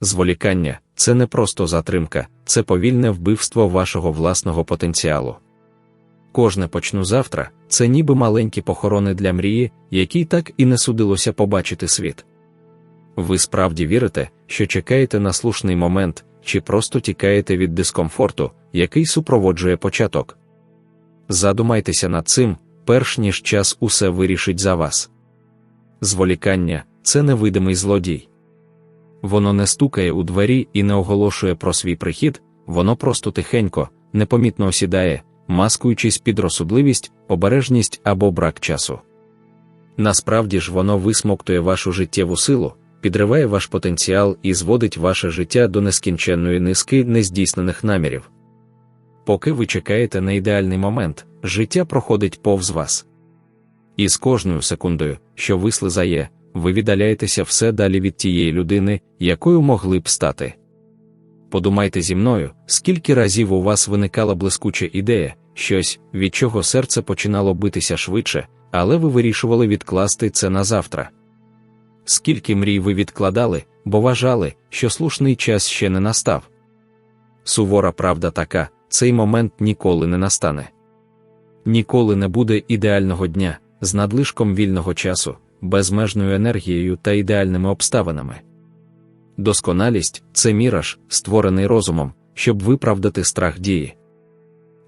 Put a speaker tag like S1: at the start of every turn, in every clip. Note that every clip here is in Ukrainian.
S1: Зволікання це не просто затримка, це повільне вбивство вашого власного потенціалу. Кожне почну завтра це ніби маленькі похорони для мрії, якій так і не судилося побачити світ. Ви справді вірите, що чекаєте на слушний момент, чи просто тікаєте від дискомфорту, який супроводжує початок. Задумайтеся над цим, перш ніж час усе вирішить за вас. Зволікання це невидимий злодій. Воно не стукає у двері і не оголошує про свій прихід, воно просто тихенько, непомітно осідає, маскуючись під розсудливість, обережність або брак часу. Насправді ж воно висмоктує вашу життєву силу, підриває ваш потенціал і зводить ваше життя до нескінченної низки нездійснених намірів. Поки ви чекаєте на ідеальний момент, життя проходить повз вас. І з кожною секундою, що вислизає, ви віддаляєтеся все далі від тієї людини, якою могли б стати. Подумайте зі мною, скільки разів у вас виникала блискуча ідея, щось, від чого серце починало битися швидше, але ви вирішували відкласти це на завтра. Скільки мрій ви відкладали, бо вважали, що слушний час ще не настав. Сувора правда така, цей момент ніколи не настане. Ніколи не буде ідеального дня з надлишком вільного часу, безмежною енергією та ідеальними обставинами. Досконалість це міраж, створений розумом, щоб виправдати страх дії.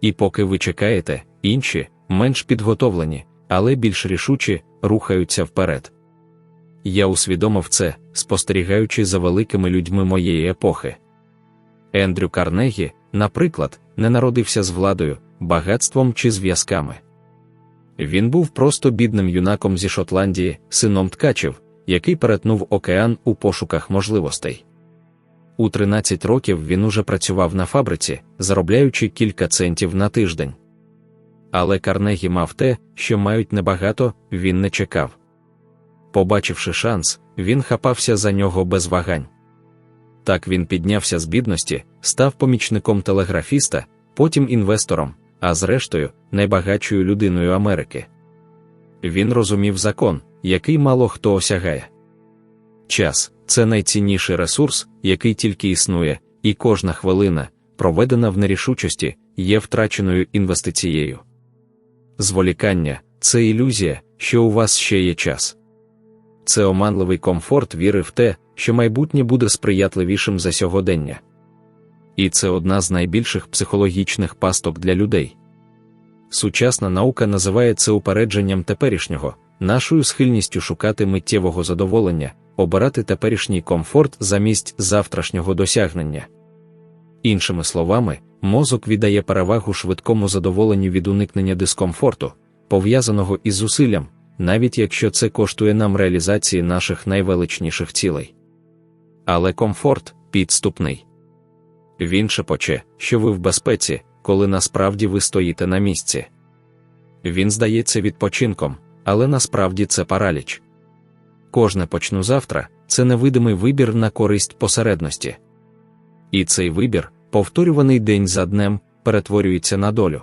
S1: І поки ви чекаєте, інші, менш підготовлені, але більш рішучі, рухаються вперед. Я усвідомив це, спостерігаючи за великими людьми моєї епохи. Ендрю Карнегі, наприклад, не народився з владою, багатством чи зв'язками. Він був просто бідним юнаком зі Шотландії, сином ткачів, який перетнув океан у пошуках можливостей. У 13 років він уже працював на фабриці, заробляючи кілька центів на тиждень. Але Карнегі мав те, що мають небагато, він не чекав. Побачивши шанс, він хапався за нього без вагань. Так він піднявся з бідності, став помічником телеграфіста, потім інвестором, а зрештою, найбагатшою людиною Америки. Він розумів закон, який мало хто осягає. Час це найцінніший ресурс, який тільки існує, і кожна хвилина, проведена в нерішучості, є втраченою інвестицією. Зволікання це ілюзія, що у вас ще є час. Це оманливий комфорт віри в те, що майбутнє буде сприятливішим за сьогодення. І це одна з найбільших психологічних пасток для людей. Сучасна наука називає це упередженням теперішнього, нашою схильністю шукати миттєвого задоволення, обирати теперішній комфорт замість завтрашнього досягнення. Іншими словами, мозок віддає перевагу швидкому задоволенню від уникнення дискомфорту, пов'язаного із зусиллям, навіть якщо це коштує нам реалізації наших найвеличніших цілей. Але комфорт підступний. Він шепоче, що ви в безпеці, коли насправді ви стоїте на місці. Він здається відпочинком, але насправді це параліч. Кожне почну завтра це невидимий вибір на користь посередності. І цей вибір, повторюваний день за днем, перетворюється на долю.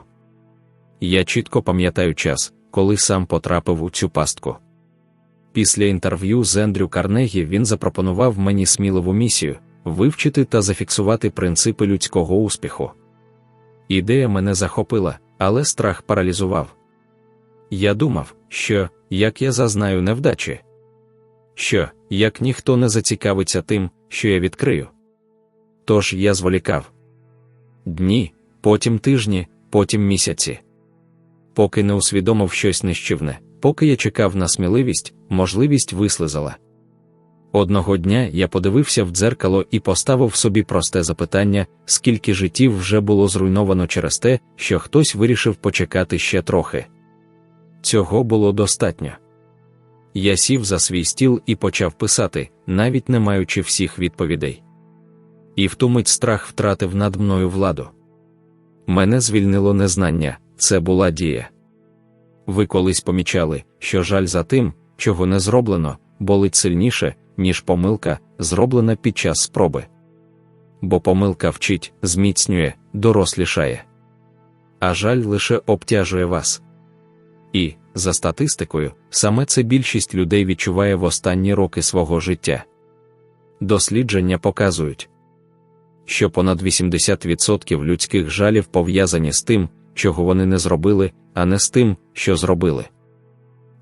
S1: Я чітко пам'ятаю час, коли сам потрапив у цю пастку. Після інтерв'ю з Ендрю Карнегі він запропонував мені сміливу місію вивчити та зафіксувати принципи людського успіху. Ідея мене захопила, але страх паралізував. Я думав, що, як я зазнаю невдачі, що, як ніхто не зацікавиться тим, що я відкрию. Тож я зволікав дні, потім тижні, потім місяці. Поки не усвідомив щось нищівне, поки я чекав на сміливість, можливість вислизала. Одного дня я подивився в дзеркало і поставив собі просте запитання, скільки життів вже було зруйновано через те, що хтось вирішив почекати ще трохи. Цього було достатньо. Я сів за свій стіл і почав писати, навіть не маючи всіх відповідей. І в ту мить страх втратив над мною владу. Мене звільнило незнання, це була дія. Ви колись помічали, що жаль за тим, чого не зроблено, болить сильніше, ніж помилка, зроблена під час спроби. Бо помилка вчить, зміцнює, дорослішає. А жаль лише обтяжує вас. І, за статистикою, саме це більшість людей відчуває в останні роки свого життя. дослідження показують, що понад 80% людських жалів пов'язані з тим, чого вони не зробили, а не з тим, що зробили.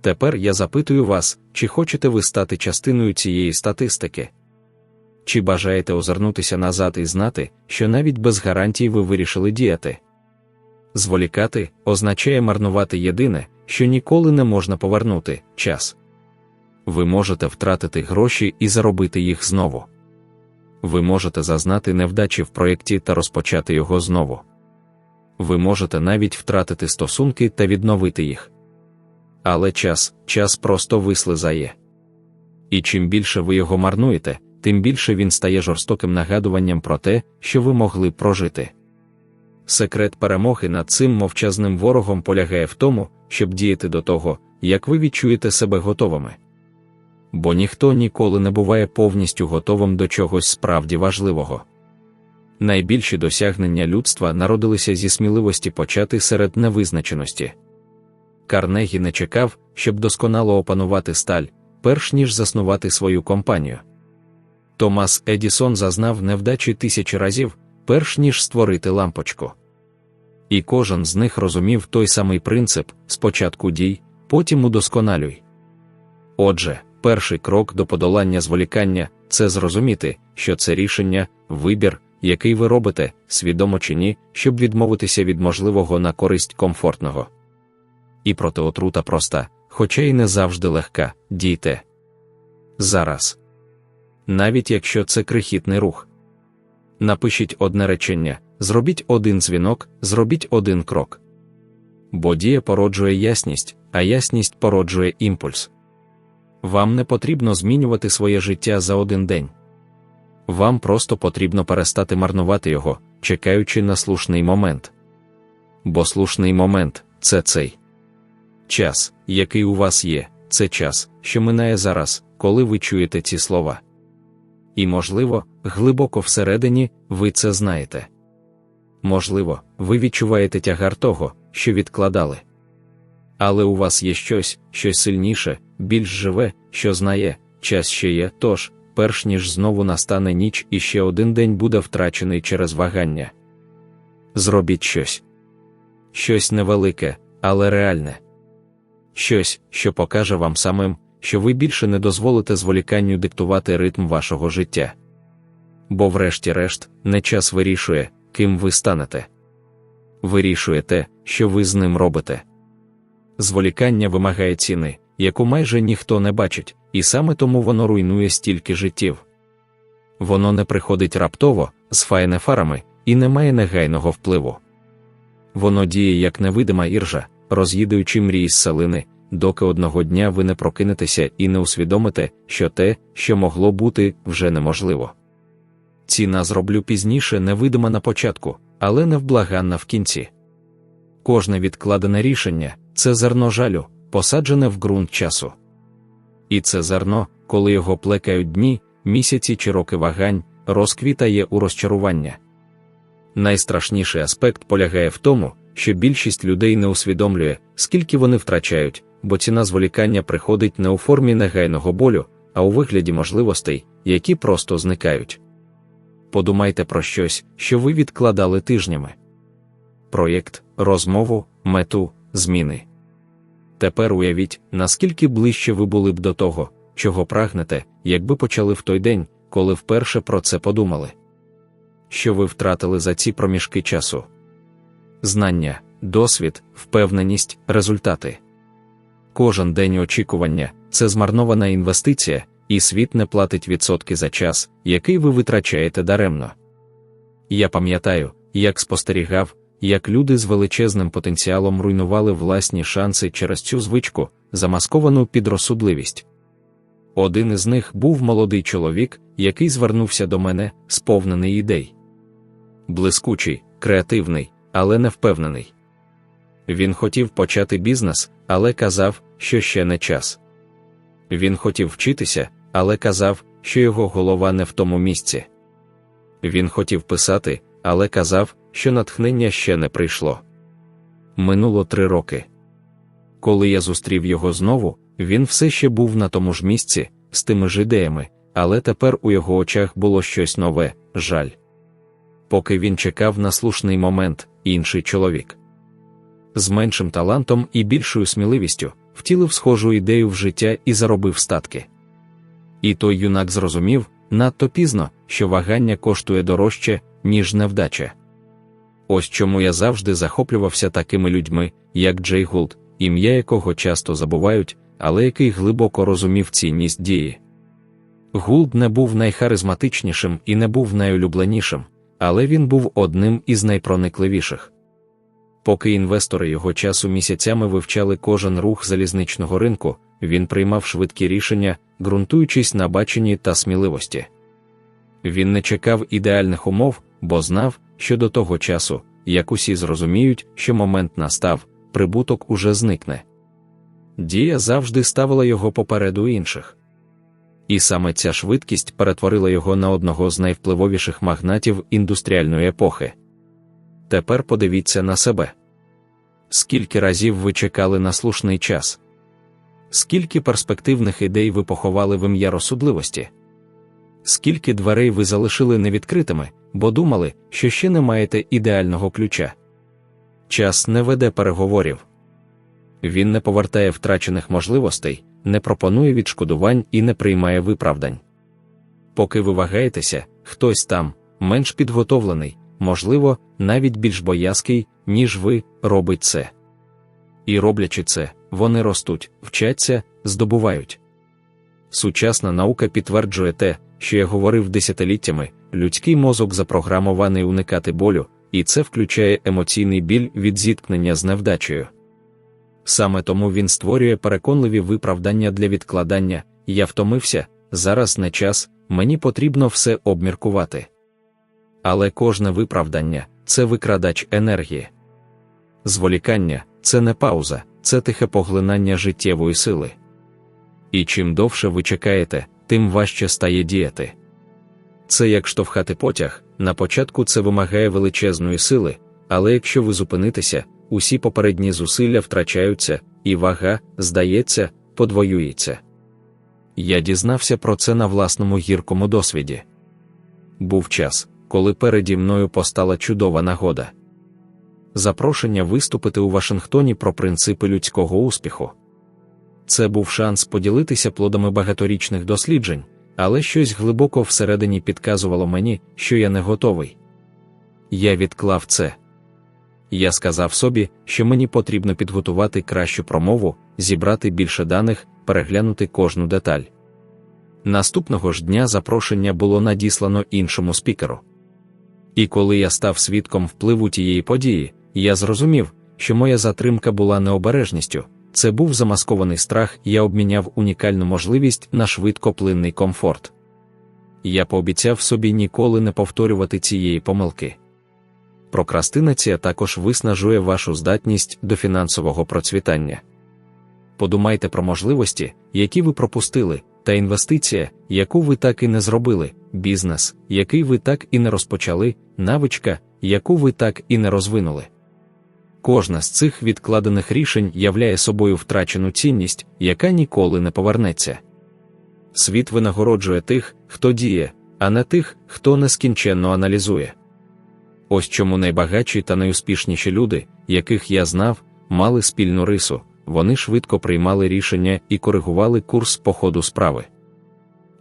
S1: Тепер я запитую вас, чи хочете ви стати частиною цієї статистики? Чи бажаєте озирнутися назад і знати, що навіть без гарантій ви вирішили діяти? Зволікати означає марнувати єдине, що ніколи не можна повернути час. Ви можете втратити гроші і заробити їх знову. Ви можете зазнати невдачі в проєкті та розпочати його знову. Ви можете навіть втратити стосунки та відновити їх. Але час, час просто вислизає. І чим більше ви його марнуєте, тим більше він стає жорстоким нагадуванням про те, що ви могли прожити. Секрет перемоги над цим мовчазним ворогом полягає в тому, щоб діяти до того, як ви відчуєте себе готовими. Бо ніхто ніколи не буває повністю готовим до чогось справді важливого. Найбільші досягнення людства народилися зі сміливості почати серед невизначеності. Карнегі не чекав, щоб досконало опанувати сталь, перш ніж заснувати свою компанію. Томас Едісон зазнав невдачі тисячі разів, перш ніж створити лампочку. І кожен з них розумів той самий принцип спочатку дій, потім удосконалюй. Отже, перший крок до подолання зволікання це зрозуміти, що це рішення, вибір, який ви робите, свідомо чи ні, щоб відмовитися від можливого на користь комфортного. І протиотрута проста, хоча й не завжди легка, дійте. Зараз. Навіть якщо це крихітний рух. Напишіть одне речення, зробіть один дзвінок, зробіть один крок. Бо дія породжує ясність, а ясність породжує імпульс. Вам не потрібно змінювати своє життя за один день. Вам просто потрібно перестати марнувати його, чекаючи на слушний момент. Бо слушний момент це цей час, який у вас є, це час, що минає зараз, коли ви чуєте ці слова. І, можливо, глибоко всередині ви це знаєте. Можливо, ви відчуваєте тягар того, що відкладали. Але у вас є щось, щось сильніше, більш живе, що знає, час ще є, тож, перш ніж знову настане ніч і ще один день буде втрачений через вагання. Зробіть щось. Щось невелике, але реальне. Щось, що покаже вам самим, що ви більше не дозволите зволіканню диктувати ритм вашого життя. Бо, врешті-решт, не час вирішує, ким ви станете. Вирішує те, що ви з ним робите. Зволікання вимагає ціни, яку майже ніхто не бачить, і саме тому воно руйнує стільки життів. Воно не приходить раптово, з фаєнефарами, і не має негайного впливу. Воно діє як невидима іржа, роз'їдаючи мрії з салини, доки одного дня ви не прокинетеся і не усвідомите, що те, що могло бути, вже неможливо. Ціна зроблю пізніше невидима на початку, але невблаганна в кінці. Кожне відкладене рішення це зерно жалю, посаджене в ґрунт часу. І це зерно, коли його плекають дні, місяці чи роки вагань, розквітає у розчарування. Найстрашніший аспект полягає в тому, що більшість людей не усвідомлює, скільки вони втрачають, бо ціна зволікання приходить не у формі негайного болю, а у вигляді можливостей, які просто зникають. Подумайте про щось, що ви відкладали тижнями. Проєкт, розмову, мету, зміни. Тепер уявіть, наскільки ближче ви були б до того, чого прагнете, якби почали в той день, коли вперше про це подумали. Що ви втратили за ці проміжки часу? Знання, досвід, впевненість, результати. Кожен день очікування це змарнована інвестиція, і світ не платить відсотки за час, який ви витрачаєте даремно. Я пам'ятаю, як спостерігав, як люди з величезним потенціалом руйнували власні шанси через цю звичку, замасковану під розсудливість. Один із них був молодий чоловік, який звернувся до мене, сповнений ідей. Блискучий, креативний, але не впевнений. Він хотів почати бізнес, але казав, що ще не час. Він хотів вчитися, але казав, що його голова не в тому місці. Він хотів писати, але казав, що натхнення ще не прийшло. Минуло три роки. Коли я зустрів його знову, він все ще був на тому ж місці, з тими ж ідеями, але тепер у його очах було щось нове жаль. Поки він чекав на слушний момент, інший чоловік. З меншим талантом і більшою сміливістю втілив схожу ідею в життя і заробив статки. І той юнак зрозумів надто пізно, що вагання коштує дорожче, ніж невдача. Ось чому я завжди захоплювався такими людьми, як Джей Гулд, ім'я якого часто забувають, але який глибоко розумів цінність дії. Гулд не був найхаризматичнішим і не був найулюбленішим, але він був одним із найпроникливіших. Поки інвестори його часу місяцями вивчали кожен рух залізничного ринку, він приймав швидкі рішення, ґрунтуючись на баченні та сміливості. Він не чекав ідеальних умов, бо знав, що до того часу, як усі зрозуміють, що момент настав, прибуток уже зникне. Дія завжди ставила його попереду інших. І саме ця швидкість перетворила його на одного з найвпливовіших магнатів індустріальної епохи. Тепер подивіться на себе. Скільки разів ви чекали на слушний час? Скільки перспективних ідей ви поховали в ім'я розсудливості? Скільки дверей ви залишили невідкритими, бо думали, що ще не маєте ідеального ключа? Час не веде переговорів. Він не повертає втрачених можливостей, не пропонує відшкодувань і не приймає виправдань. Поки ви вагаєтеся, хтось там, менш підготовлений, можливо, навіть більш боязкий, ніж ви, робить це. І роблячи це, вони ростуть, вчаться, здобувають. Сучасна наука підтверджує те, що я говорив десятиліттями, людський мозок запрограмований уникати болю, і це включає емоційний біль від зіткнення з невдачею. Саме тому він створює переконливі виправдання для відкладання, я втомився, зараз не час, мені потрібно все обміркувати. Але кожне виправдання це викрадач енергії. Зволікання це не пауза, це тихе поглинання життєвої сили. І чим довше ви чекаєте, тим важче стає діяти. Це як штовхати потяг, на початку це вимагає величезної сили, але якщо ви зупинитеся, усі попередні зусилля втрачаються, і вага, здається, подвоюється. Я дізнався про це на власному гіркому досвіді. Був час, коли переді мною постала чудова нагода. Запрошення виступити у Вашингтоні про принципи людського успіху. Це був шанс поділитися плодами багаторічних досліджень, але щось глибоко всередині підказувало мені, що я не готовий. Я відклав це. Я сказав собі, що мені потрібно підготувати кращу промову, зібрати більше даних, переглянути кожну деталь. Наступного ж дня запрошення було надіслано іншому спікеру. І коли я став свідком впливу тієї події, я зрозумів, що моя затримка була необережністю, це був замаскований страх, я обміняв унікальну можливість на швидкоплинний комфорт. Я пообіцяв собі ніколи не повторювати цієї помилки. Прокрастинація також виснажує вашу здатність до фінансового процвітання. Подумайте про можливості, які ви пропустили, та інвестиція, яку ви так і не зробили, бізнес, який ви так і не розпочали, навичка, яку ви так і не розвинули. Кожна з цих відкладених рішень являє собою втрачену цінність, яка ніколи не повернеться. Світ винагороджує тих, хто діє, а не тих, хто нескінченно аналізує. Ось чому найбагатші та найуспішніші люди, яких я знав, мали спільну рису, вони швидко приймали рішення і коригували курс по ходу справи.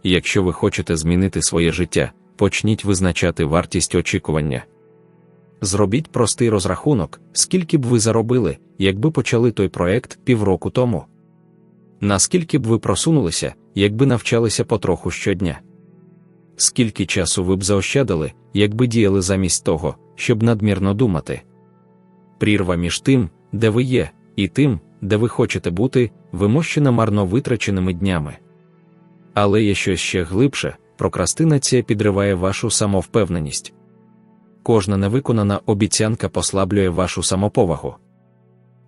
S1: Якщо ви хочете змінити своє життя, почніть визначати вартість очікування. Зробіть простий розрахунок, скільки б ви заробили, якби почали той проект півроку тому. Наскільки б ви просунулися, якби навчалися потроху щодня? Скільки часу ви б заощадили, якби діяли замість того, щоб надмірно думати? Прірва між тим, де ви є, і тим, де ви хочете бути, вимощена марно витраченими днями. Але є щось ще глибше, прокрастинація підриває вашу самовпевненість. Кожна невиконана обіцянка послаблює вашу самоповагу.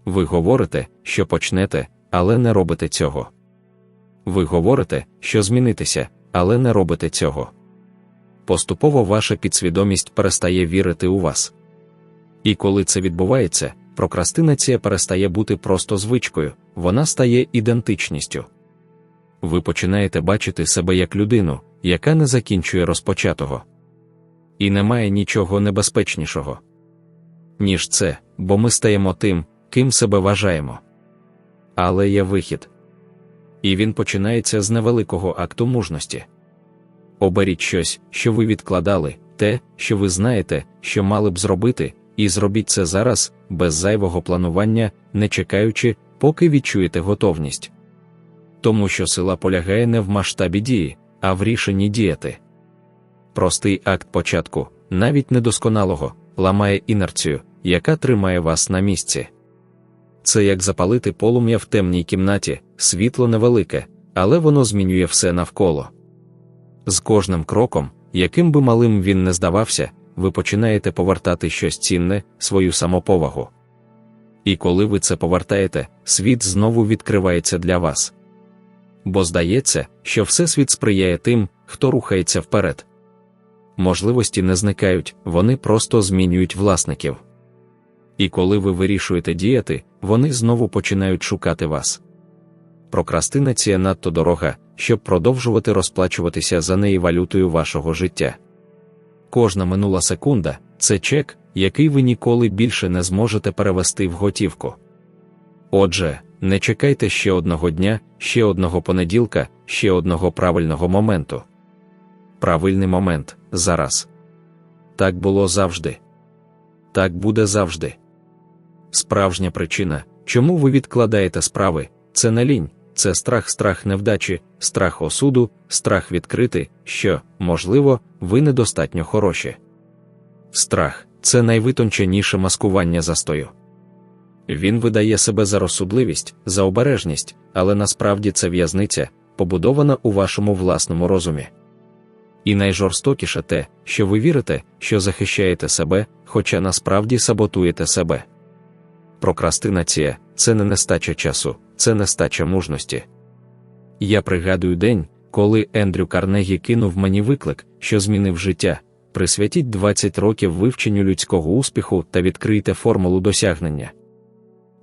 S1: Ви говорите, що почнете, але не робите цього. Ви говорите, що змінитися, але не робите цього. Поступово ваша підсвідомість перестає вірити у вас. І коли це відбувається, прокрастинація перестає бути просто звичкою, вона стає ідентичністю. Ви починаєте бачити себе як людину, яка не закінчує розпочатого. І немає нічого небезпечнішого, ніж це, бо ми стаємо тим, ким себе вважаємо. Але є вихід. І він починається з невеликого акту мужності. Оберіть щось, що ви відкладали, те, що ви знаєте, що мали б зробити, і зробіть це зараз, без зайвого планування, не чекаючи, поки відчуєте готовність. Тому що сила полягає не в масштабі дії, а в рішенні діяти. Простий акт початку, навіть недосконалого, ламає інерцію, яка тримає вас на місці. Це як запалити полум'я в темній кімнаті, світло невелике, але воно змінює все навколо. З кожним кроком, яким би малим він не здавався, ви починаєте повертати щось цінне, свою самоповагу. І коли ви це повертаєте, світ знову відкривається для вас. Бо здається, що Всесвіт сприяє тим, хто рухається вперед. Можливості не зникають, вони просто змінюють власників. І коли ви вирішуєте діяти, вони знову починають шукати вас. Прокрастинація надто дорога, щоб продовжувати розплачуватися за неї валютою вашого життя. Кожна минула секунда це чек, який ви ніколи більше не зможете перевести в готівку. Отже, не чекайте ще одного дня, ще одного понеділка, ще одного правильного моменту. Правильний момент зараз. Так було завжди. Так буде завжди. Справжня причина, чому ви відкладаєте справи, це не лінь, це страх, страх невдачі, страх осуду, страх відкрити, що, можливо, ви недостатньо хороші. Страх це найвитонченіше маскування застою. Він видає себе за розсудливість, за обережність, але насправді це в'язниця, побудована у вашому власному розумі. І найжорстокіше те, що ви вірите, що захищаєте себе, хоча насправді саботуєте себе. Прокрастинація це не нестача часу, це нестача мужності. Я пригадую день, коли Ендрю Карнегі кинув мені виклик, що змінив життя. Присвятіть 20 років вивченню людського успіху та відкрийте формулу досягнення.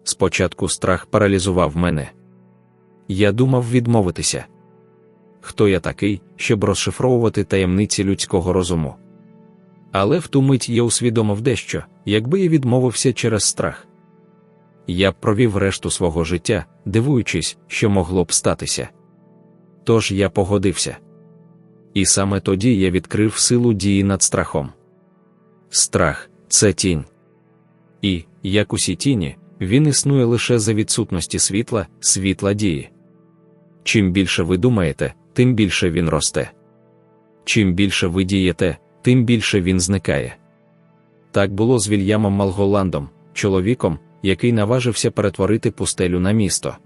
S1: Спочатку страх паралізував мене. Я думав відмовитися. Хто я такий, щоб розшифровувати таємниці людського розуму? Але в ту мить я усвідомив дещо, якби я відмовився через страх я б провів решту свого життя, дивуючись, що могло б статися. Тож я погодився. І саме тоді я відкрив силу дії над страхом. Страх це тінь. І, як усі тіні, він існує лише за відсутності світла, світла дії. Чим більше ви думаєте, тим більше він росте. Чим більше ви дієте, тим більше він зникає. Так було з Вільямом Малголандом, чоловіком, який наважився перетворити пустелю на місто.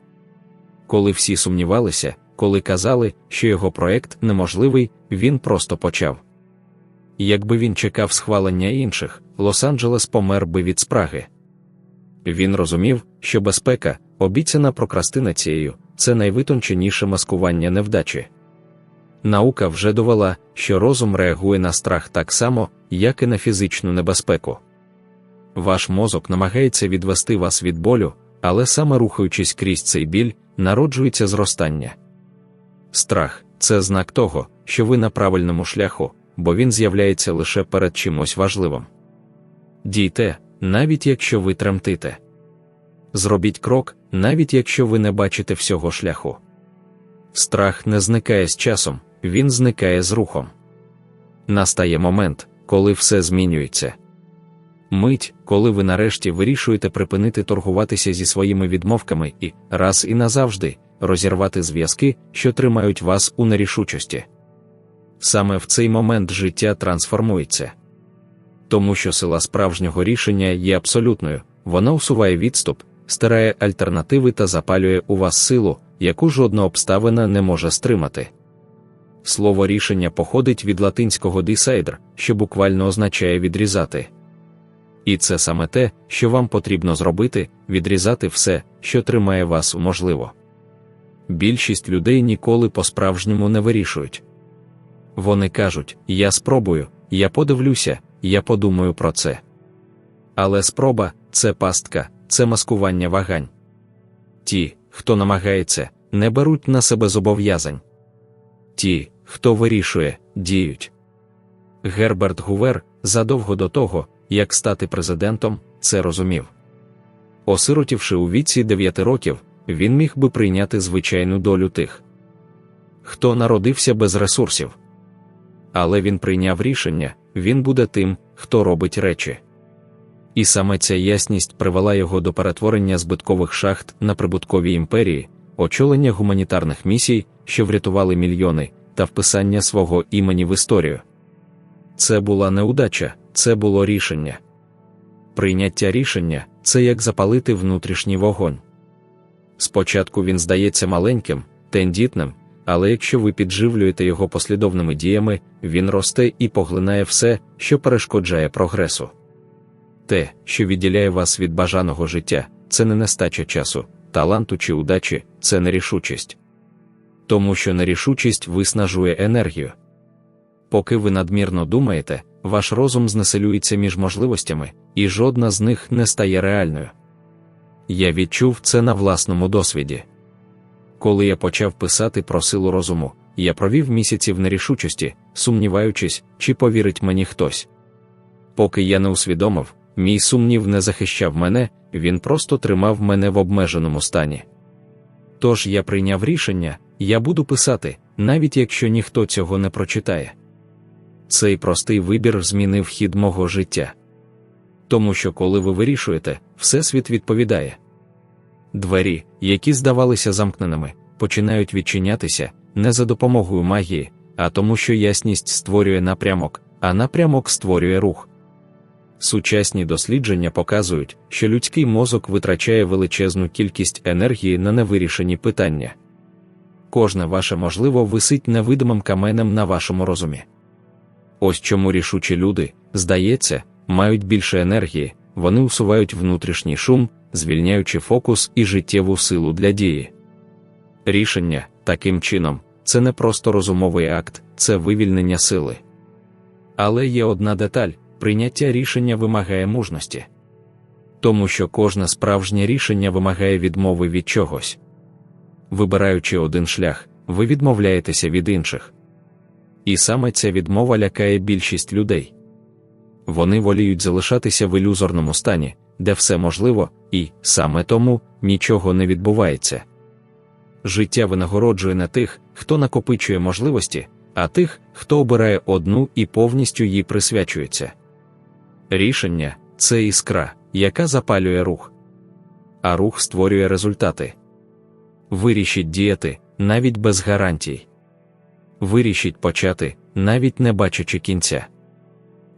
S1: Коли всі сумнівалися, коли казали, що його проект неможливий, він просто почав. Якби він чекав схвалення інших, Лос-Анджелес помер би від спраги. Він розумів, що безпека, обіцяна прокрастинацією, це найвитонченіше маскування невдачі. Наука вже довела, що розум реагує на страх так само, як і на фізичну небезпеку. Ваш мозок намагається відвести вас від болю, але саме рухаючись крізь цей біль, народжується зростання. Страх це знак того, що ви на правильному шляху, бо він з'являється лише перед чимось важливим. Дійте, навіть якщо ви тремтите. Зробіть крок, навіть якщо ви не бачите всього шляху. Страх не зникає з часом, він зникає з рухом. Настає момент, коли все змінюється. Мить, коли ви нарешті вирішуєте припинити торгуватися зі своїми відмовками і, раз і назавжди, розірвати зв'язки, що тримають вас у нерішучості. Саме в цей момент життя трансформується. Тому що сила справжнього рішення є абсолютною, вона усуває відступ, стирає альтернативи та запалює у вас силу, яку жодна обставина не може стримати. Слово рішення походить від латинського decide, що буквально означає відрізати. І це саме те, що вам потрібно зробити, відрізати все, що тримає вас можливо. Більшість людей ніколи по-справжньому не вирішують. Вони кажуть: я спробую, я подивлюся, я подумаю про це. Але спроба це пастка, це маскування вагань. Ті, хто намагається, не беруть на себе зобов'язань. Ті, хто вирішує, діють. Герберт Гувер задовго до того, як стати президентом, це розумів. Осиротівши у віці 9 років, він міг би прийняти звичайну долю тих, хто народився без ресурсів. Але він прийняв рішення, він буде тим, хто робить речі. І саме ця ясність привела його до перетворення збиткових шахт на прибуткові імперії, очолення гуманітарних місій, що врятували мільйони, та вписання свого імені в історію. Це була неудача, це було рішення. Прийняття рішення це як запалити внутрішній вогонь. Спочатку він здається маленьким, тендітним, але якщо ви підживлюєте його послідовними діями, він росте і поглинає все, що перешкоджає прогресу. Те, що відділяє вас від бажаного життя, це не нестача часу, таланту чи удачі, це нерішучість. Тому що нерішучість виснажує енергію. Поки ви надмірно думаєте, ваш розум знеселюється між можливостями, і жодна з них не стає реальною. Я відчув це на власному досвіді. Коли я почав писати про силу розуму, я провів місяці в нерішучості, сумніваючись, чи повірить мені хтось. Поки я не усвідомив, мій сумнів не захищав мене, він просто тримав мене в обмеженому стані. Тож я прийняв рішення, я буду писати, навіть якщо ніхто цього не прочитає. Цей простий вибір змінив хід мого життя. Тому що, коли ви вирішуєте, Всесвіт відповідає. Двері, які здавалися замкненими, починають відчинятися не за допомогою магії, а тому, що ясність створює напрямок, а напрямок створює рух. Сучасні дослідження показують, що людський мозок витрачає величезну кількість енергії на невирішені питання. Кожне ваше можливо висить невидимим каменем на вашому розумі. Ось чому рішучі люди, здається, мають більше енергії, вони усувають внутрішній шум, звільняючи фокус і життєву силу для дії. Рішення, таким чином, це не просто розумовий акт, це вивільнення сили. Але є одна деталь прийняття рішення вимагає мужності. Тому що кожне справжнє рішення вимагає відмови від чогось. Вибираючи один шлях, ви відмовляєтеся від інших. І саме ця відмова лякає більшість людей. Вони воліють залишатися в ілюзорному стані, де все можливо, і саме тому нічого не відбувається. Життя винагороджує не тих, хто накопичує можливості, а тих, хто обирає одну і повністю їй присвячується. Рішення це іскра, яка запалює рух, а рух створює результати. Вирішіть діяти навіть без гарантій. Вирішіть почати, навіть не бачачи кінця.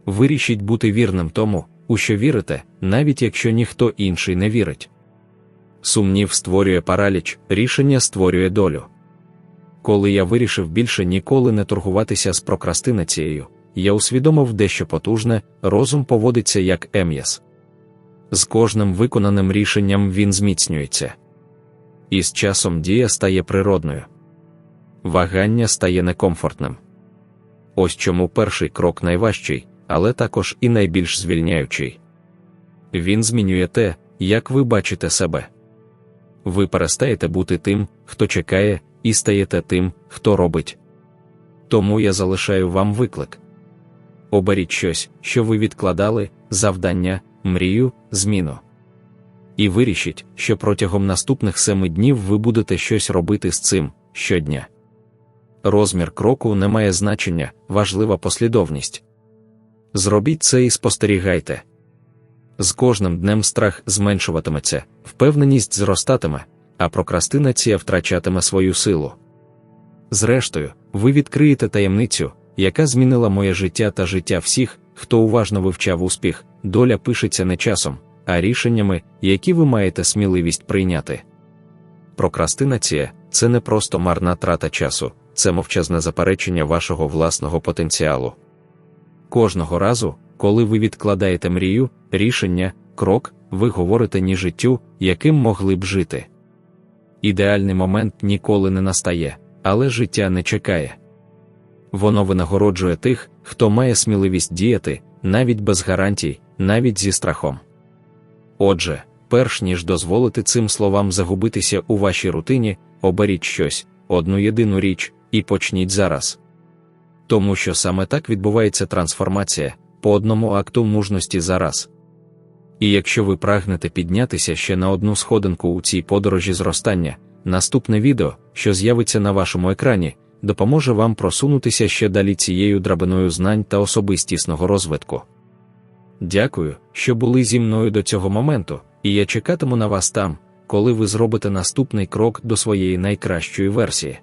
S1: Вирішіть бути вірним тому, у що вірите, навіть якщо ніхто інший не вірить. Сумнів створює параліч, рішення створює долю. Коли я вирішив більше ніколи не торгуватися з прокрастинацією, я усвідомив дещо потужне, розум поводиться як ем'яс. З кожним виконаним рішенням він зміцнюється. І з часом дія стає природною. Вагання стає некомфортним. Ось чому перший крок найважчий, але також і найбільш звільняючий. Він змінює те, як ви бачите себе. Ви перестаєте бути тим, хто чекає, і стаєте тим, хто робить. Тому я залишаю вам виклик. Оберіть щось, що ви відкладали, завдання, мрію, зміну. І вирішіть, що протягом наступних семи днів ви будете щось робити з цим щодня. Розмір кроку не має значення, важлива послідовність. Зробіть це і спостерігайте. З кожним днем страх зменшуватиметься, впевненість зростатиме, а прокрастинація втрачатиме свою силу. Зрештою, ви відкриєте таємницю, яка змінила моє життя та життя всіх, хто уважно вивчав успіх, доля пишеться не часом, а рішеннями, які ви маєте сміливість прийняти. Прокрастинація це не просто марна трата часу, це мовчазне заперечення вашого власного потенціалу. Кожного разу, коли ви відкладаєте мрію, рішення, крок, ви говорите ні життю, яким могли б жити. Ідеальний момент ніколи не настає, але життя не чекає. Воно винагороджує тих, хто має сміливість діяти, навіть без гарантій, навіть зі страхом. Отже, перш ніж дозволити цим словам загубитися у вашій рутині, оберіть щось, одну єдину річ, і почніть зараз. тому що саме так відбувається трансформація по одному акту мужності за раз. І якщо ви прагнете піднятися ще на одну сходинку у цій подорожі зростання, наступне відео, що з'явиться на вашому екрані, допоможе вам просунутися ще далі цією драбиною знань та особистісного розвитку. Дякую, що були зі мною до цього моменту, і я чекатиму на вас там, коли ви зробите наступний крок до своєї найкращої версії.